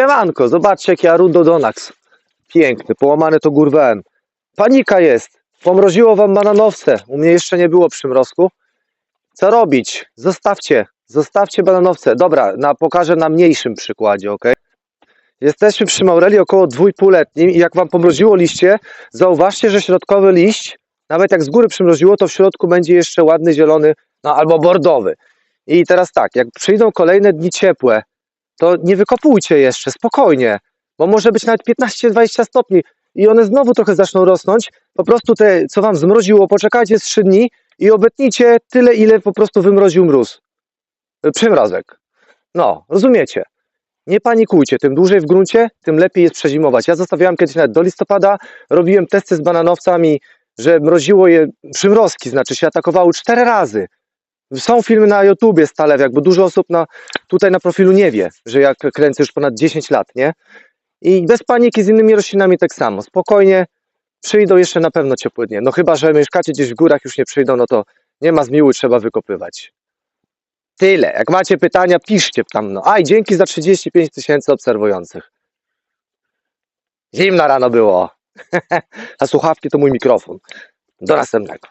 Siemanko, zobaczcie jaki Arundo Donax. Piękny, połamane to górwałem. Panika jest. Pomroziło wam bananowce. U mnie jeszcze nie było przymrozku. Co robić? Zostawcie. Zostawcie bananowce. Dobra, na, pokażę na mniejszym przykładzie, ok? Jesteśmy przy Maureli około 2,5-letnim i jak wam pomroziło liście, zauważcie, że środkowy liść, nawet jak z góry przymroziło, to w środku będzie jeszcze ładny zielony, no albo bordowy. I teraz tak, jak przyjdą kolejne dni ciepłe, to nie wykopujcie jeszcze, spokojnie, bo może być nawet 15-20 stopni i one znowu trochę zaczną rosnąć. Po prostu te, co wam zmroziło, poczekajcie z 3 dni i obetnijcie tyle, ile po prostu wymroził mróz. Przymrozek. No, rozumiecie. Nie panikujcie, tym dłużej w gruncie, tym lepiej jest przezimować. Ja zostawiałem kiedyś nawet do listopada, robiłem testy z bananowcami, że mroziło je, przymrozki znaczy się atakowały cztery razy. Są filmy na YouTubie z Talewiak, bo dużo osób na, tutaj na profilu nie wie, że ja kręcę już ponad 10 lat, nie? I bez paniki z innymi roślinami tak samo. Spokojnie przyjdą jeszcze na pewno ciepłe dnie. No chyba, że mieszkacie gdzieś w górach, już nie przyjdą, no to nie ma zmiłu, trzeba wykopywać. Tyle. Jak macie pytania, piszcie tam. No. Aj, dzięki za 35 tysięcy obserwujących. Zimno rano było. A słuchawki to mój mikrofon. Do następnego.